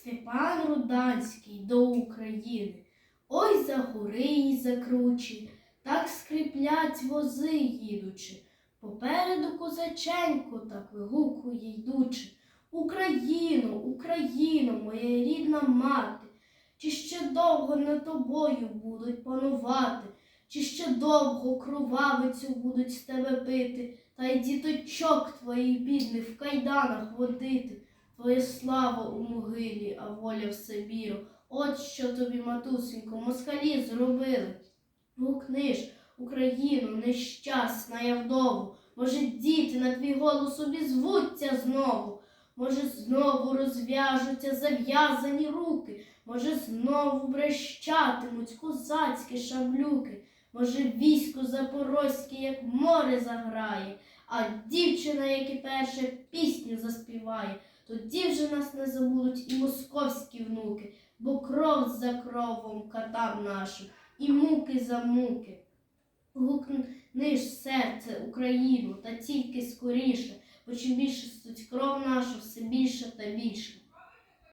Степан Руданський до України. Ой за гори й за кручі, так скріплять вози їдучи. Попереду козаченько так вигукує йдучи. Україно, Україно, моя рідна мати, чи ще довго над тобою будуть панувати, чи ще довго кровавицю будуть з тебе пити, та й діточок твоїх бідних в кайданах водити. Твоя слава у могилі, а воля в Сибіру. От що тобі, матусенько, москалі зробили. Гукни ж, Україну, нещасна я вдову. Може, діти на твій голос обізвуться знову. Може, знову розв'яжуться зав'язані руки. Може, знову брещатимуть козацькі шаблюки. Може, військо запорозьке, як море заграє, а дівчина, як і перша, пісню заспіває. Тоді вже нас не забудуть і московські внуки, бо кров за кровом катав нашим, і муки за муки. Гукни ж серце Україну, та тільки скоріше, бо чим більше стуть кров наша, все більше та більше.